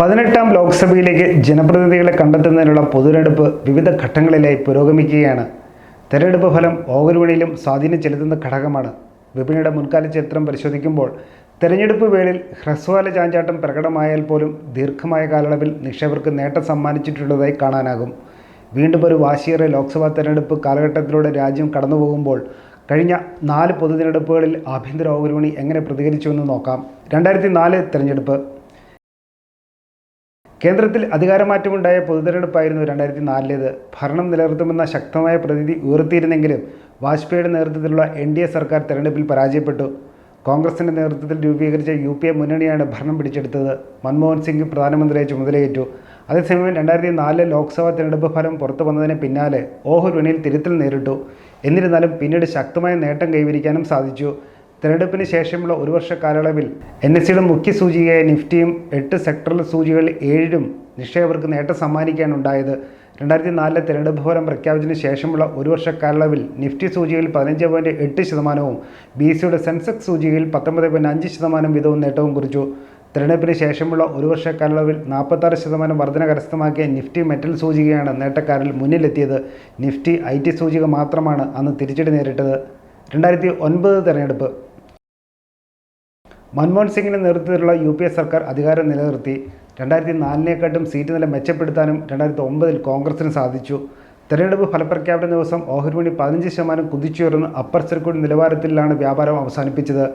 പതിനെട്ടാം ലോക്സഭയിലേക്ക് ജനപ്രതിനിധികളെ കണ്ടെത്തുന്നതിനുള്ള പൊതുതെരഞ്ഞെടുപ്പ് വിവിധ ഘട്ടങ്ങളിലായി പുരോഗമിക്കുകയാണ്. തെരഞ്ഞെടുപ്പ് ഫലം ഓഹരി വിപണിയിലും സ്വാധീനം ചെലുത്തുന്ന ഘടകമാണ്. വിപണിയുടെ മുൻകാല ചരിത്രം പരിശോധിക്കുമ്പോൾ തെരഞ്ഞെടുപ്പ് വേളയിൽ ഹ്രസ്വകാല ചാഞ്ചാട്ടം പ്രകടമായാൽ പോലും ദീർഘമായ കാലയളവിൽ നിക്ഷേപകർക്ക് നേട്ടം സമ്മാനിച്ചിട്ടുള്ളതായി കാണാനാകും. വീണ്ടും ഒരു വാശിയേറിയ ലോക്സഭാ തെരഞ്ഞെടുപ്പ് കാലഘട്ടത്തിലൂടെ രാജ്യം കടന്നുപോകുമ്പോൾ കഴിഞ്ഞ നാല് പൊതുതെരഞ്ഞെടുപ്പുകളിൽ ആഭ്യന്തര ഓഹരി എങ്ങനെ പ്രതികരിച്ചുവെന്ന് നോക്കാം. രണ്ടായിരത്തി നാല് തെരഞ്ഞെടുപ്പ് കേന്ദ്രത്തിൽ അധികാരമാറ്റമുണ്ടായ പൊതുതെരഞ്ഞെടുപ്പായിരുന്നു രണ്ടായിരത്തി നാലിലേത് ഭരണം നിലനിർത്തുമെന്ന ശക്തമായ പ്രതീതി ഉയർത്തിയിരുന്നെങ്കിലും വാജ്പേയിയുടെ നേതൃത്വത്തിലുള്ള എൻ ഡി എ സർക്കാർ തെരഞ്ഞെടുപ്പിൽ പരാജയപ്പെട്ടു. കോൺഗ്രസിന്റെ നേതൃത്വത്തിൽ രൂപീകരിച്ച യു പി എ മുന്നണിയാണ് ഭരണം പിടിച്ചെടുത്തത്. മൻമോഹൻ സിംഗ് പ്രധാനമന്ത്രിയായി ചുമതലയേറ്റു. അതേസമയം രണ്ടായിരത്തി നാലിലെ ലോക്സഭാ തെരഞ്ഞെടുപ്പ് ഫലം പുറത്തു വന്നതിന് പിന്നാലെ ഓഹരി വിപണിയിൽ തിരുത്തൽ നേരിട്ടു. എന്നിരുന്നാലും പിന്നീട് ശക്തമായ നേട്ടം കൈവരിക്കാനും സാധിച്ചു. തെരഞ്ഞെടുപ്പിന് ശേഷമുള്ള ഒരു വർഷ കാലയളവിൽ എൻ എസ് സിയുടെ മുഖ്യ സൂചികയായ നിഫ്റ്റിയും എട്ട് സെക്ടറൽ സൂചികകളിൽ ഏഴിലും നിക്ഷേപകർക്ക് നേട്ടം സമ്മാനിക്കാനുണ്ടായത് രണ്ടായിരത്തി നാലിലെ തെരഞ്ഞെടുപ്പ് ഫലം പ്രഖ്യാപിച്ചതിന് ശേഷമുള്ള ഒരു വർഷ കാലയളവിൽ നിഫ്റ്റി സൂചികയിൽ പതിനഞ്ച് പോയിന്റ് എട്ട് ശതമാനവും ബി സിയുടെ സെൻസെക്സ് സൂചികയിൽ പത്തൊമ്പത് പോയിന്റ് അഞ്ച് ശതമാനം വീതവും നേട്ടവും കുറിച്ചു. തെരഞ്ഞെടുപ്പിന് ശേഷമുള്ള ഒരു വർഷ കാലയളവിൽ നാൽപ്പത്താറ് ശതമാനം വർധന കരസ്ഥമാക്കിയ നിഫ്റ്റി മെറ്റൽ സൂചികയാണ് നേട്ടക്കാരിൽ മുന്നിലെത്തിയത്. നിഫ്റ്റി ഐ ടി സൂചിക മാത്രമാണ് അന്ന് തിരിച്ചടി നേരിട്ടത്. രണ്ടായിരത്തി ഒൻപത് തെരഞ്ഞെടുപ്പ് മൻമോഹൻ സിംഗിന്റെ നേതൃത്വത്തിലുള്ള യു പി എ സർക്കാർ അധികാരം നിലനിർത്തി രണ്ടായിരത്തി നാലിനെക്കാട്ടും സീറ്റ് നില മെച്ചപ്പെടുത്താനും രണ്ടായിരത്തി ഒമ്പതിൽ കോൺഗ്രസിന് സാധിച്ചു. തെരഞ്ഞെടുപ്പ് ഫലപ്രഖ്യാപന ദിവസം ഓഹരി മണി പതിനഞ്ച് ശതമാനം കുതിച്ചുയർന്ന് അപ്പർ സർക്യൂട്ട് നിലവാരത്തിലാണ് വ്യാപാരം അവസാനിപ്പിച്ചത്.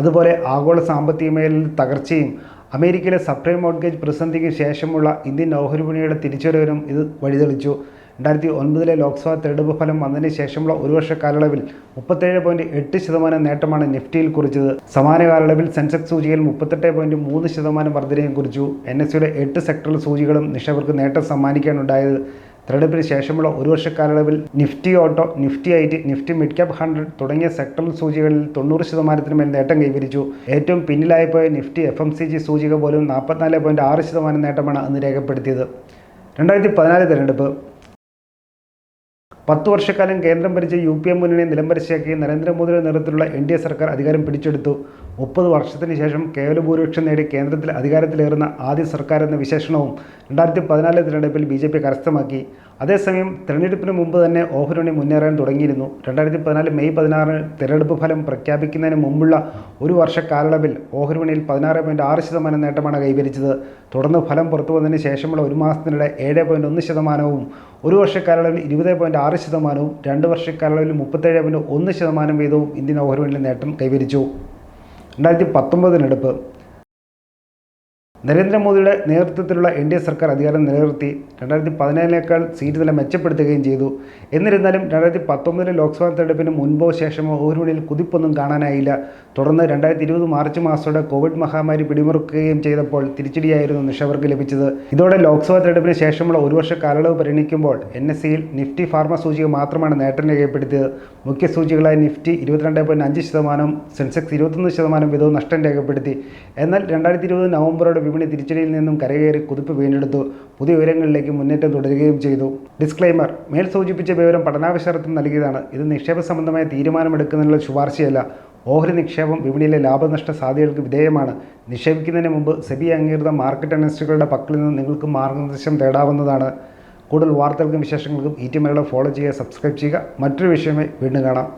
അതുപോലെ ആഗോള സാമ്പത്തിക മേഖലയിൽ തകർച്ചയും അമേരിക്കയിലെ സപ്രൈം മോർഗേജ് പ്രതിസന്ധിക്ക് ശേഷമുള്ള ഇന്ത്യൻ ഓഹരി വിപണിയുടെ തിരിച്ചുവരവിനും ഇത് വഴിതെളിച്ചു. രണ്ടായിരത്തി ഒൻപതിലെ ലോക്സഭാ തെരഞ്ഞെടുപ്പ് ഫലം വന്നതിന് ശേഷമുള്ള ഒരു വർഷ കാലയളവിൽ മുപ്പത്തേഴ് പോയിന്റ് എട്ട് ശതമാനം നേട്ടമാണ് നിഫ്റ്റിയിൽ കുറിച്ചത്. സമാന കാലയളവിൽ സെൻസെക്സ് സൂചികയിൽ മുപ്പത്തെട്ട് പോയിന്റ് മൂന്ന് ശതമാനം വർധനയും കുറിച്ചു. എൻ എസ് സിയുടെ എട്ട് സെക്ടറൽ സൂചികളും നിക്ഷേപകർക്ക് നേട്ടം സമ്മാനിക്കാനുണ്ടായത്. തെരഞ്ഞെടുപ്പിന് ശേഷമുള്ള ഒരു വർഷ കാലയളവിൽ Nifty auto Nifty I T Nifty mid cap hundred തുടങ്ങിയ സെക്ടറൽ സൂചികളിൽ തൊണ്ണൂറ് ശതമാനത്തിന് മേൽ നേട്ടം കൈവരിച്ചു. ഏറ്റവും പിന്നിലായിപ്പോയ Nifty F M C G സൂചിക പോലും നാൽപ്പത്തിനാല് പോയിന്റ് ആറ് ശതമാനം നേട്ടമാണ് അന്ന് രേഖപ്പെടുത്തിയത്. രണ്ടായിരത്തി പതിനാല് തെരഞ്ഞെടുപ്പ് പത്ത് വർഷക്കാലം കേന്ദ്രം ഭരിച്ച യു പി എ മുന്നണി നിലംപരിശയാക്കി നരേന്ദ്രമോദിയുടെ നേതൃത്വത്തിലുള്ള എൻ ഡി എ സർക്കാർ അധികാരം പിടിച്ചെടുത്തു. മുപ്പത് വർഷത്തിന് ശേഷം കേവല ഭൂരിപക്ഷം നേടി കേന്ദ്രത്തിൽ അധികാരത്തിലേറുന്ന ആദ്യ സർക്കാർ എന്ന വിശേഷണവും രണ്ടായിരത്തി പതിനാല് തിരഞ്ഞെടുപ്പിൽ ബി ജെ പി കരസ്ഥമാക്കി. അതേസമയം തിരഞ്ഞെടുപ്പിന് മുമ്പ് തന്നെ ഓഹരിണി മുന്നേറാൻ തുടങ്ങിയിരുന്നു. രണ്ടായിരത്തി പതിനാല് മെയ് പതിനാറിന് തിരഞ്ഞെടുപ്പ് ഫലം പ്രഖ്യാപിക്കുന്നതിന് മുമ്പുള്ള ഒരു വർഷ കാലയളവിൽ ഓഹരി വിപണിയിൽ പതിനാറ് പോയിന്റ് ആറ് ശതമാനം നേട്ടമാണ് കൈവരിച്ചത്. തുടർന്ന് ഫലം പുറത്തു വന്നതിന് ശേഷമുള്ള ഒരു മാസത്തിനിടെ ഏഴ് പോയിന്റ് ഒന്ന് ശതമാനവും ഒരു വർഷക്കാലയളവിൽ ഇരുപത് പോയിന്റ് ആറ് ശതമാനവും രണ്ട് വർഷക്കാലയളവിൽ മുപ്പത്തേഴ് പോയിന്റ് ഒന്ന് ശതമാനം വീതവും ഇന്ത്യൻ ഓഹരി വിപണിയിൽ നേട്ടം കൈവരിച്ചു. രണ്ടായിരത്തി പത്തൊമ്പതിനെടുപ്പ് നരേന്ദ്രമോദിയുടെ നേതൃത്വത്തിലുള്ള എൻ ഡി എ സർക്കാർ അധികാരം നിലനിർത്തി രണ്ടായിരത്തി പതിനേഴിനേക്കാൾ സീറ്റ് നില മെച്ചപ്പെടുത്തുകയും ചെയ്തു. എന്നിരുന്നാലും രണ്ടായിരത്തി പത്തൊമ്പതിലെ ലോക്സഭാ തെരഞ്ഞെടുപ്പിന് മുൻപോ ശേഷമോ ഓഹരികളിൽ കുതിപ്പൊന്നും കാണാനായില്ല. തുടർന്ന് രണ്ടായിരത്തി ഇരുപത് മാർച്ച് മാസത്തോടെ കോവിഡ് മഹാമാരി പിടിമുറുക്കുകയും ചെയ്തപ്പോൾ തിരിച്ചടിയായിരുന്നു നിഷവർക്ക് ലഭിച്ചത്. ഇതോടെ ലോക്സഭാ തെരഞ്ഞെടുപ്പിന് ശേഷമുള്ള ഒരു വർഷ കാലയളവ് പരിഗണിക്കുമ്പോൾ എൻ എസ് സിയിൽ നിഫ്റ്റി ഫാർമ സൂചിക മാത്രമാണ് നേട്ടം രേഖപ്പെടുത്തിയത്. മുഖ്യ സൂചികളായ നിഫ്റ്റി ഇരുപത്തിരണ്ട് പോയിന്റ് അഞ്ച് ശതമാനം സെൻസെക്സ് ഇരുപത്തൊന്ന് ശതമാനം വീതവും നഷ്ടം രേഖപ്പെടുത്തി. എന്നാൽ രണ്ടായിരത്തി ഇരുപത് നവംബറോടെ വിപണി തിരിച്ചടിയിൽ നിന്നും കരകയറി കുതിപ്പ് വീണ്ടെടുത്തു. പുതിയ ഉയരങ്ങളിലേക്ക് മുന്നേറ്റം തുടരുകയും ചെയ്തു. ഡിസ്ക്ലൈമർ മേൽ സൂചിപ്പിച്ച വിവരം പഠനാവശ്യത്തിന് നൽകിയതാണ്. ഇത് നിക്ഷേപ സംബന്ധമായ തീരുമാനമെടുക്കുന്നതിനുള്ള ശുപാർശയല്ല. ഓഹരി നിക്ഷേപം വിപണിയിലെ ലാഭനഷ്ട സാധ്യതകൾക്ക് വിധേയമാണ്. നിക്ഷേപിക്കുന്നതിന് മുമ്പ് സെബി അംഗീകൃത മാർക്കറ്റ് അനലിസ്റ്റുകളുടെ പക്കൽ നിന്ന് നിങ്ങൾക്ക് മാർഗനിർദ്ദേശം തേടാവുന്നതാണ്. കൂടുതൽ വാർത്തകൾക്കും വിശേഷങ്ങൾക്കും ഈ ടി ഫോളോ ചെയ്യുക സബ്സ്ക്രൈബ് ചെയ്യുക. മറ്റൊരു വിഷയമായി വീണ്ടും കാണാം.